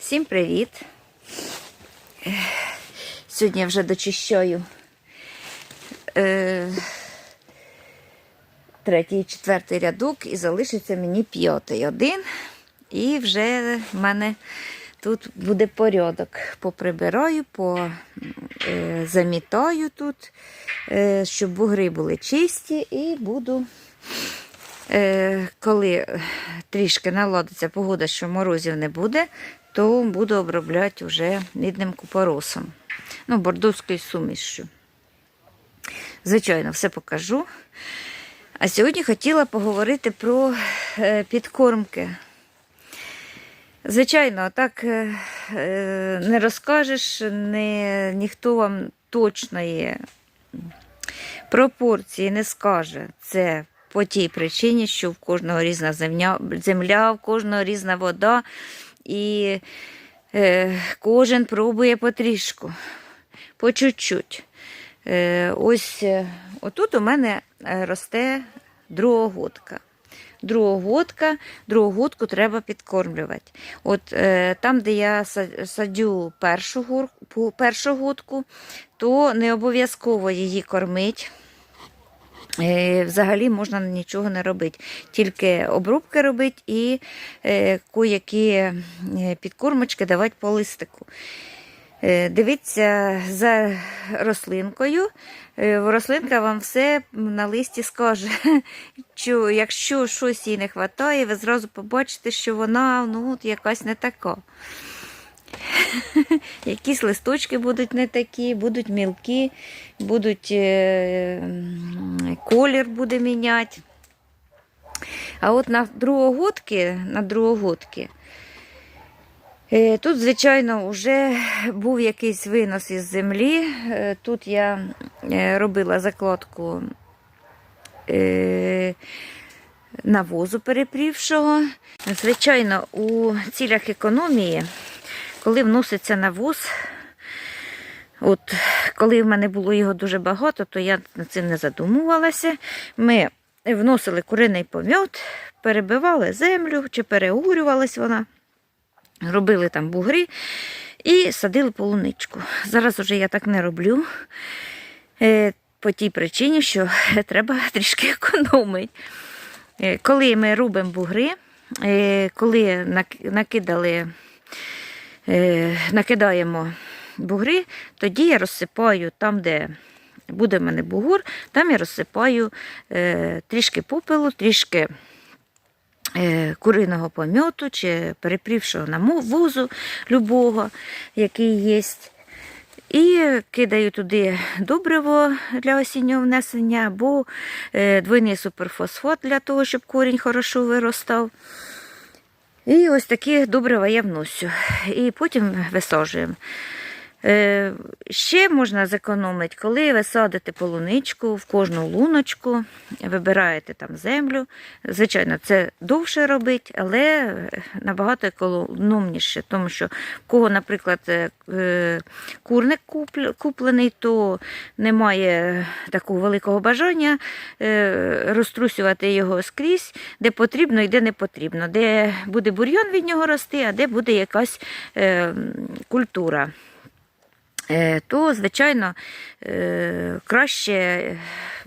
Всім привіт! Сьогодні я вже дочищаю е, третій четвертий рядок і залишиться мені п'ятий один. І вже в мене тут буде порядок. Поприбираю, по, е, замітаю тут, е, щоб бугри були чисті, і буду. Е, коли трішки наладиться погода, що морозів не буде, то буду обробляти вже мідним купоросом. Ну, бордовською сумішю. Звичайно, все покажу. А сьогодні хотіла поговорити про е, підкормки. Звичайно, так е, е, не розкажеш, не, ніхто вам точної пропорції не скаже. Це по тій причині, що в кожного різна земля, земля в кожного різна вода, і е, кожен пробує потрішку, по чуть-чуть. Е, ось е, отут у мене е, росте другогодка. Другогодка, другогодку треба підкормлювати. От е, там, де я садю першу, першу годку, то не обов'язково її кормить. Е, Взагалі можна нічого не робити, тільки обрубки робити і е, кое-які е, підкормочки давати по листику. Дивіться за рослинкою. Рослинка вам все на листі скаже. Якщо щось їй не вистачає, ви зразу побачите, що вона ну, якась не така. Якісь листочки будуть не такі, будуть мілкі, будуть е, колір буде міняти. А от на другогодки, на другогодки, е, тут, звичайно, вже був якийсь винос із землі. Е, Тут я робила закладку навозу перепрівшого. Звичайно, у цілях економії коли вноситься навоз, от коли в мене було його дуже багато, то я над цим не задумувалася. Ми вносили куриний пом'ят, перебивали землю чи переугрювалась вона, робили там бугри і садили полуничку. Зараз уже я так не роблю. е, По тій причині, що треба трішки економити. Е, Коли ми робимо бугри, е, коли накидали накидаємо бугри, тоді я розсипаю там, де буде в мене бугур, там я розсипаю е, трішки попелу, трішки е, куриного пом'яту чи перепрівшого навозу любого, який є. І кидаю туди добриво для осіннього внесення або е, двойний суперфосфат для того, щоб корінь хорошо виростав. І ось такі добрива я вносю. І потім висаджуємо. Е, ще можна зекономити, коли ви садите полуничку в кожну луночку, вибираєте там землю. Звичайно, це довше робить, але набагато економніше, тому що в кого, наприклад, е, е, курник куплений, то немає такого великого бажання е, розтрусювати його скрізь, де потрібно і де не потрібно, де буде бур'ян від нього рости, а де буде якась е, культура. Е, то, звичайно, е, краще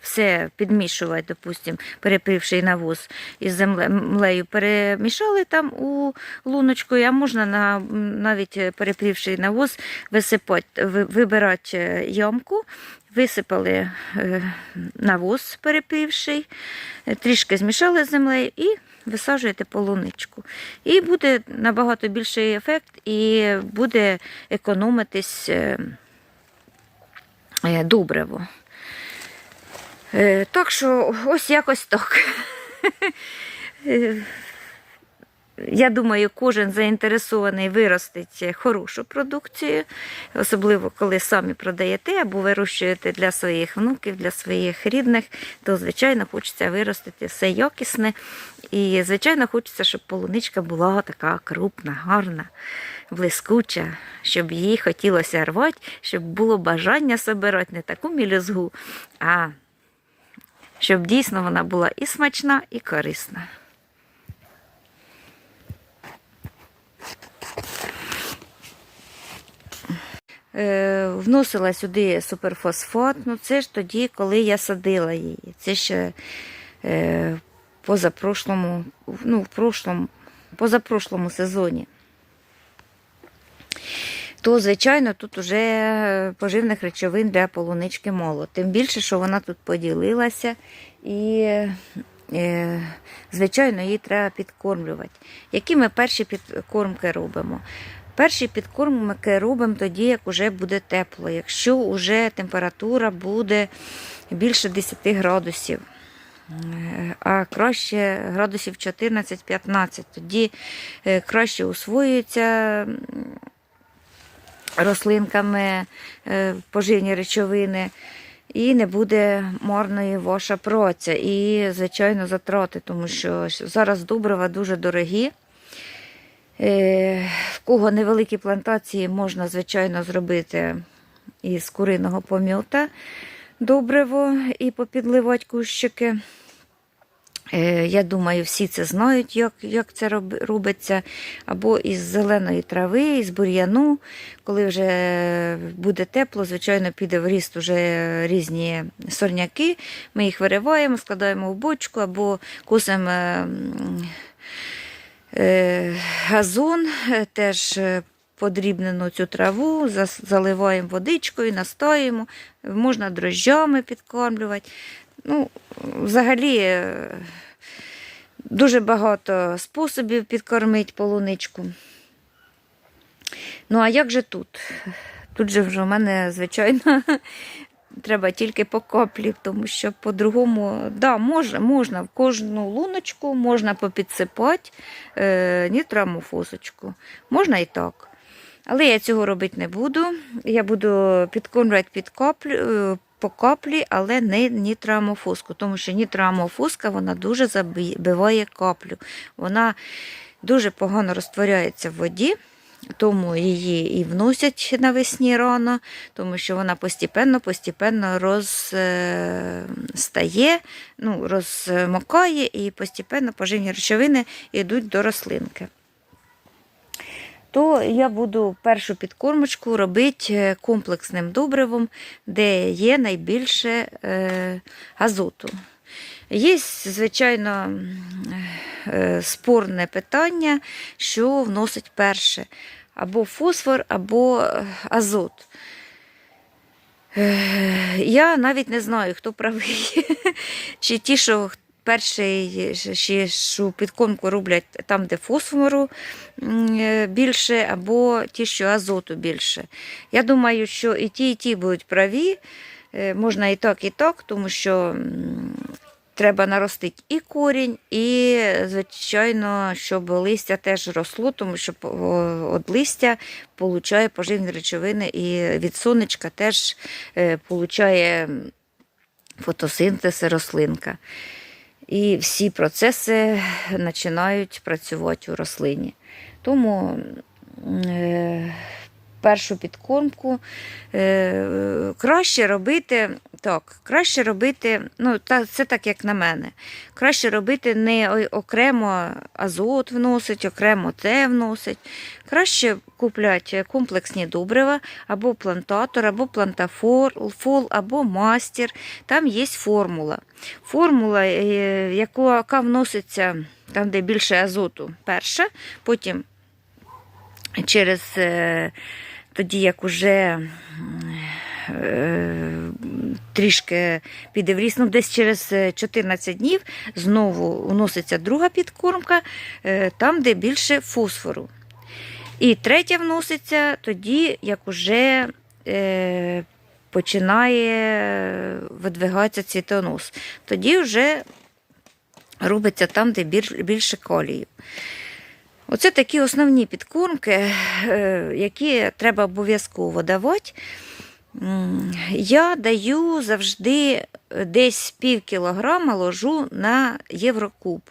все підмішувати, допустим, перепривший навоз із землею перемішали там у луночку, а можна на, навіть перепривший навоз висипати, вибирати е, ямку, висипали е, навоз перепривший, е, трішки змішали з землею і висаджуєте полуничку. І буде набагато більший ефект, і буде економитись е, добриво. Так що ось якось так. Я думаю, кожен заінтересований виростить хорошу продукцію, особливо коли самі продаєте або вирощуєте для своїх внуків, для своїх рідних, то, звичайно, хочеться виростити все якісне. І, звичайно, хочеться, щоб полуничка була така крупна, гарна, блискуча, щоб її хотілося рвати, щоб було бажання собирати не таку мілюзгу, а щоб дійсно вона була і смачна, і корисна. Вносила сюди суперфосфат. Ну, це ж тоді, коли я садила її. Це ще е, позапрошлому, ну, в прошлому, позапрошлому сезоні. То, звичайно, тут вже поживних речовин для полунички мало. Тим більше, що вона тут поділилася і, е, звичайно, її треба підкормлювати. Які ми перші підкормки робимо? Перші підкормки робимо тоді, як вже буде тепло, якщо вже температура буде більше 10 градусів. Е, А краще градусів 14-15, тоді е, краще усвоюється рослинками е, поживні речовини, і не буде марної ваша праця і, звичайно, затрати, тому що зараз добрива дуже дорогі. Е, В кого невеликі плантації можна, звичайно, зробити із куриного пом'ята добриво і попідливати кущики. Е, Я думаю, всі це знають, як, як це робиться. Або із зеленої трави, із бур'яну. Коли вже буде тепло, звичайно, піде в ріст уже різні сорняки. Ми їх вириваємо, складаємо в бочку або косимо е, е, газон, е, теж подрібнену цю траву, заливаємо водичкою, настоюємо, можна дрожжами підкормлювати. Ну, взагалі, е, дуже багато способів підкормити полуничку. Ну, а як же тут? Тут же вже в мене, звичайно, треба тільки по каплі, тому що по-другому, да, можна, можна в кожну луночку можна попідсипати е, нітрамофосочку. Можна і так. Але я цього робити не буду. Я буду підкормлювати під каплю, е, по каплі, але не нітрамофоску, тому що нітрамофоска вона дуже забиває каплю. Вона дуже погано розтворяється в воді. Тому її і вносять навесні рано, тому що вона постепенно-постепенно розстає, ну, розмокає і постепенно поживні речовини йдуть до рослинки. То я буду першу підкормочку робити е, комплексним добривом, де є найбільше е, азоту. Є, звичайно, е, спорне питання, що вносить перше: або фосфор, або азот. Я навіть не знаю, хто правий. Чи ті, що перший ще підкормку роблять там, де фосфору е, більше, або ті, що азоту більше. Я думаю, що і ті, і ті будуть праві. Е, Можна і так, і так, тому що треба наростити і корінь, і, звичайно, щоб листя теж росло, тому що від листя получає поживні речовини, і від сонечка теж е, получає фотосинтез рослинка. І всі процеси починають працювати у рослині. Тому е, першу підкормку е, краще робити, так, краще робити, ну, це так, як на мене. Краще робити не окремо азот вносить, окремо те вносить. Краще купляти комплексні добрива, або плантатор, або плантафол, або мастер. Там є формула. Формула, е, яка вноситься там, де більше азоту, перша, потім через е, тоді, як уже е, трішки піде в ріст, ну, десь через е, 14 днів знову вноситься друга підкормка, е, там, де більше фосфору. І третя вноситься тоді, як уже е, починає видвигатися цвітонос. Тоді вже робиться там, де більше калію. Оце такі основні підкормки, е, які треба обов'язково давати. Я даю завжди десь пів кілограма ложу на єврокуб.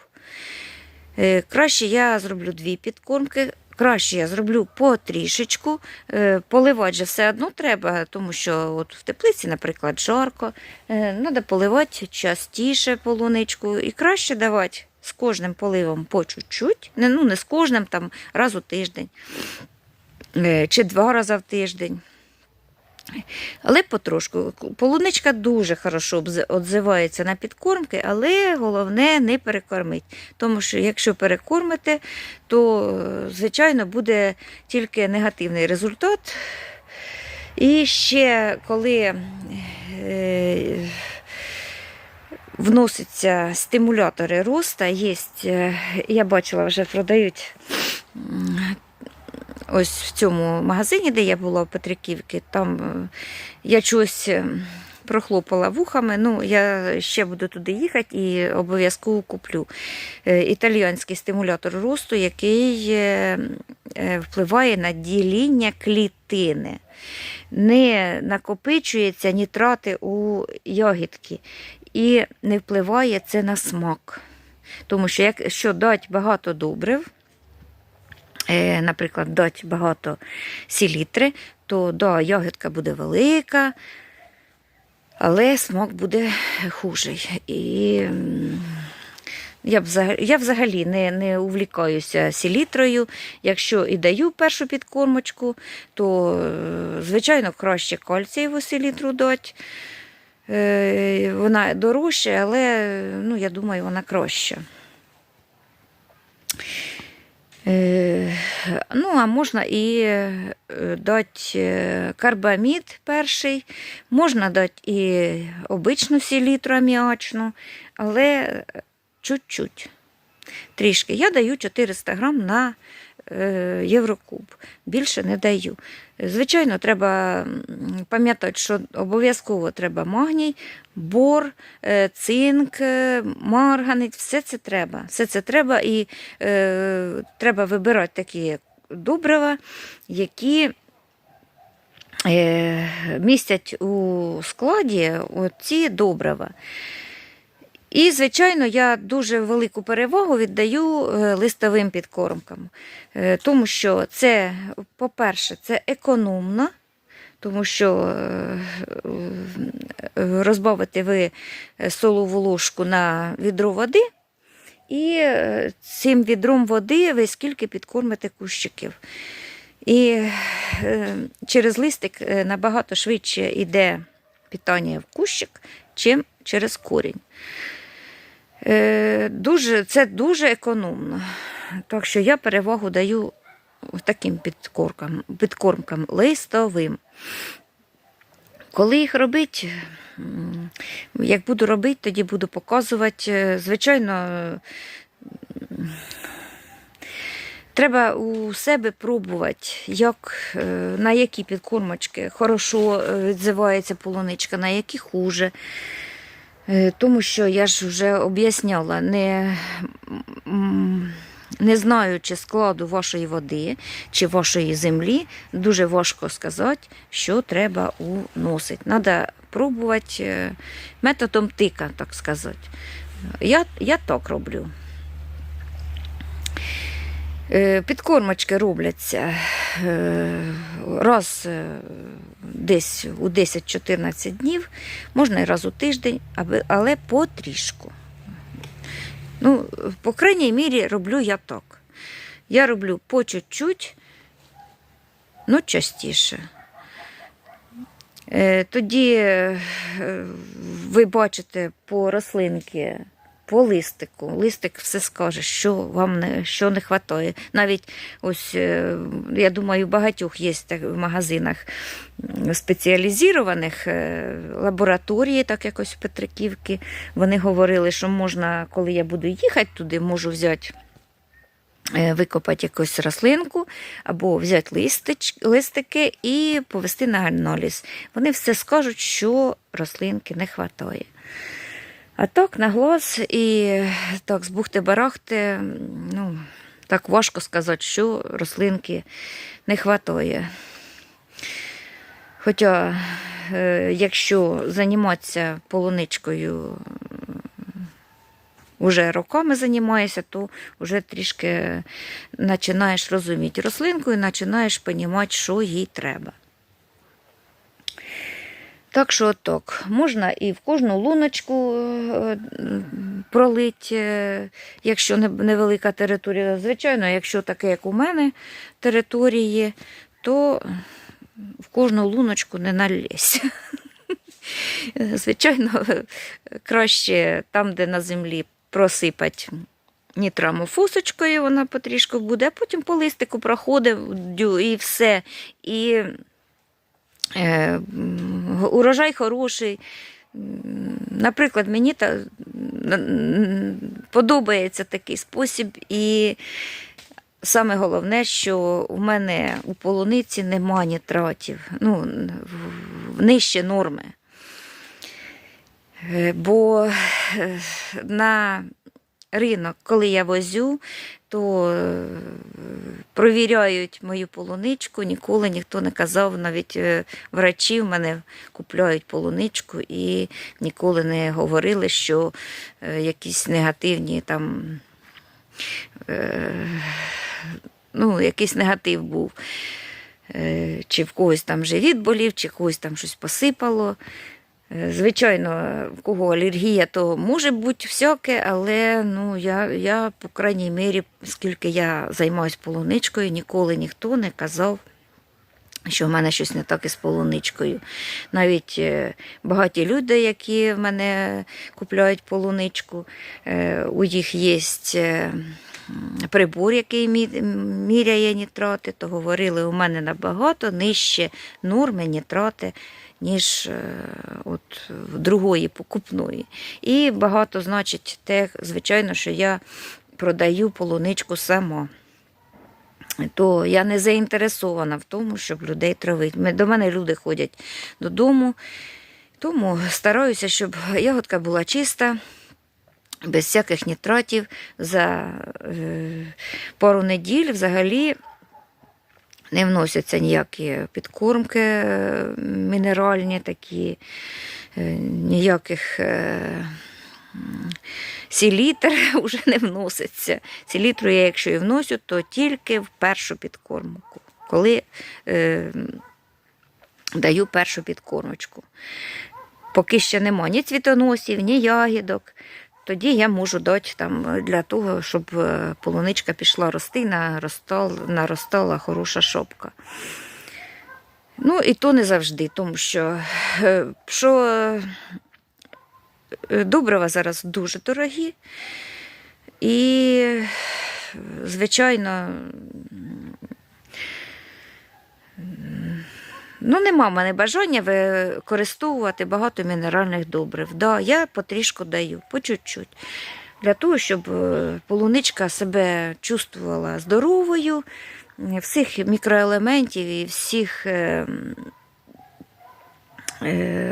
Е, Краще я зроблю дві підкормки. Краще я зроблю по трішечку. Е, Поливати же все одно треба, тому що от в теплиці, наприклад, жарко. Треба поливати частіше полуничку і краще давати з кожним поливом по чуть-чуть. Не, ну, не з кожним, там раз у тиждень е, чи два рази в тиждень. Але потрошку. Полуничка дуже хорошо отзивається на підкормки, але головне не перекормити. Тому що якщо перекормите, то, е, звичайно, буде тільки негативний результат. І ще коли е, вносяться стимулятори роста, є, е, я бачила, вже продають ось в цьому магазині, де я була в Петриківці, там е, я чогось е, прохлопала вухами. Ну, я ще буду туди їхати і обов'язково куплю італіянський стимулятор росту, який впливає на діління клітини. Не накопичуються нітрати у ягідки і не впливає це на смак. Тому що якщо дати багато добрив, е, наприклад, дати багато селітри, то да, ягідка буде велика, але смак буде хужий. І я, взагалі, я взагалі не, не увлікаюся селітрою. Якщо і даю першу підкормочку, то, е, звичайно, краще кальцієву селітру дати. Е, Вона дорожча, але ну, я думаю, вона краща. Е, Ну, а можна і е, дати карбамід перший, можна дати і обичну селітру аміачну, але чуть-чуть. Трішки. Я даю 400 грам на єврокуб. Більше не даю. Звичайно, треба пам'ятати, що обов'язково треба магній, бор, е, цинк, е, марганець, все це треба. Все це треба і е, треба вибирати такі добрива, які е, містять у складі ці добрива. І, звичайно, я дуже велику перевагу віддаю е, листовим підкормкам, Е, тому що це, по-перше, це економно, тому що е, розбавите ви солову ложку на відро води, і цим відром води ви скільки підкормите кущиків. І через листик набагато швидше йде питання в кущик, чим через корінь. Е, Дуже, це дуже економно. Так що я перевагу даю таким підкормкам, підкормкам листовим. Коли їх робити, як буду робити, тоді буду показувати. Е, Звичайно, треба у себе пробувати, як, е, на які підкормочки хорошо відзивається полуничка, на які хуже. Е, Тому що я ж вже об'ясняла, не, не знаючи складу вашої води чи вашої землі, дуже важко сказати, що треба уносити. Треба пробувати е, методом тика, так сказати. Я, я так роблю. Е, Підкормочки робляться раз е, десь у 10-14 днів, можна і раз у тиждень, але потрішку. Ну, по крайній мірі роблю я так. Я роблю по чуть-чуть, ну частіше. Е, Тоді е, ви бачите по рослинки, по листику. Листик все скаже, що вам не, що не вистачає. Навіть ось, е, я думаю, багатьох є в магазинах спеціалізованих е, лабораторії, так якось в. Вони говорили, що можна, коли я буду їхати туди, можу взяти. е, Викопати якусь рослинку або взяти листич, листики і повести на аналіз. Вони все скажуть, що рослинки не вистачає. А так на глаз і так з бухти-барахти, ну, так важко сказати, що рослинки не вистачає. Хоча, е, якщо займатися полуничкою вже роками займаєшся, то вже трішки починаєш розуміти рослинку і починаєш розуміти, що їй треба. Так що так, можна і в кожну луночку е, пролити, е, якщо невелика територія. Звичайно, якщо таке, як у мене, території, то в кожну луночку не налізь. Звичайно, краще там, де на землі просипать нітрамофусочкою, вона потрішку буде, а потім по листику проходить і все. І е, урожай хороший. Наприклад, мені та, подобається такий спосіб, і саме головне, що у мене у полуниці нема нітратів, ну, в- в- нижче норми. Е, Бо е, на ринок, коли я возю, то е, провіряють мою полуничку. Ніколи ніхто не казав, навіть е, врачі в мене купляють полуничку і ніколи не говорили, що е, якісь негативні там. Ну, якийсь негатив був. Чи в когось там живіт болів, чи когось там щось посипало. Е, Звичайно, в кого алергія, то може бути всяке, але ну, я, я, по крайній мірі, скільки я займаюся полуничкою, ніколи ніхто не казав, що в мене щось не так із полуничкою. Навіть е, багаті люди, які в мене купляють полуничку, е, у їх є прибор, який міряє нітрати, то говорили, у мене набагато нижче норми нітрати, ніж е, от, другої покупної. І багато значить те, звичайно, що я продаю полуничку сама то я не заінтересована в тому, щоб людей травити. До мене люди ходять додому, тому стараюся, щоб ягодка була чиста, без всяких нітратів. За е, пару неділь взагалі не вносяться ніякі підкормки е, мінеральні такі, е, ніяких. е, Сілітр вже не вноситься. Сілітру я, якщо і вносю, то тільки в першу підкормку, коли е, даю першу підкормочку. Поки ще нема ні цвітоносів, ні ягідок. Тоді я можу дати там для того, щоб е, полуничка пішла рости, наростала, хороша шопка. Ну, і то не завжди, тому що, е, що е, добрива зараз дуже дорогі. І, е, звичайно, ну, нема в мене бажання використовувати багато мінеральних добрив. Да, я потрішку даю, по чуть-чуть. Для того, щоб е, полуничка себе чувствувала здоровою, е, всіх мікроелементів і всіх е,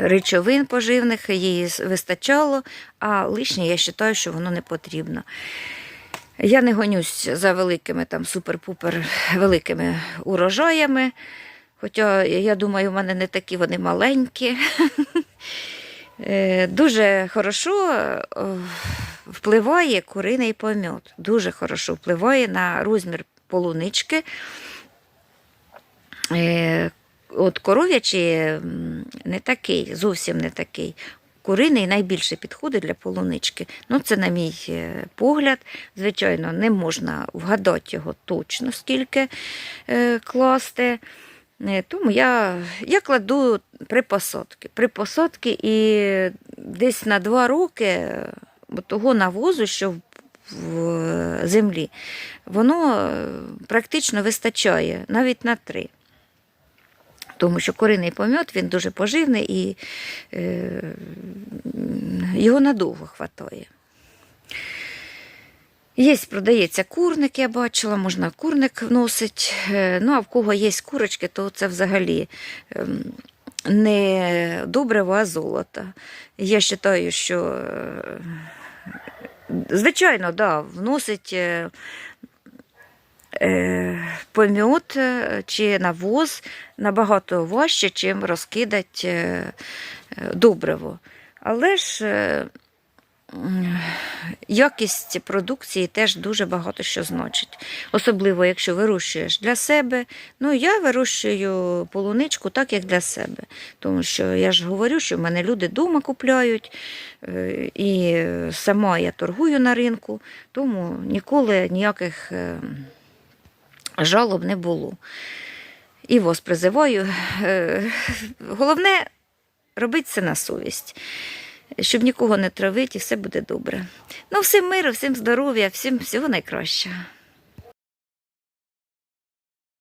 речовин поживних їй вистачало, а лишнє я вважаю, що воно не потрібно. Я не гонюсь за великими там супер-пупер великими урожаями. Хоча, я думаю, в мене не такі вони маленькі. Е, Дуже хорошо е, впливає куриний помет. Дуже хорошо впливає на розмір полунички. Е, От коров'ячий не такий, зовсім не такий. Куриний найбільше підходить для полунички. Ну, це, на мій погляд, звичайно, не можна вгадати його точно, скільки класти. Е, Тому я, я кладу при посадці. При посадці і десь на два роки е, того навозу, що в, в землі, воно е, практично вистачає навіть на три. Тому що куриний помет він дуже поживний і е, його надовго хватає. Є, продається курник, я бачила, можна курник вносить. Е, Ну, а в кого є курочки, то це взагалі ем, не добриво, а золото. Я вважаю, що, е, звичайно, да, вносить е, помет е, чи навоз набагато важче, чим розкидати добриво. Але ж якість продукції теж дуже багато що значить. Особливо, якщо вирощуєш для себе. Ну, я вирощую полуничку так, як для себе. Тому що я ж говорю, що в мене люди вдома купляють, е, і сама я торгую на ринку, тому ніколи ніяких е, жалоб не було. і воз призиваю. Е, Головне робити це на совість, щоб нікого не травити, і все буде добре. Ну, всім миру, всім здоров'я, всім всього найкращого.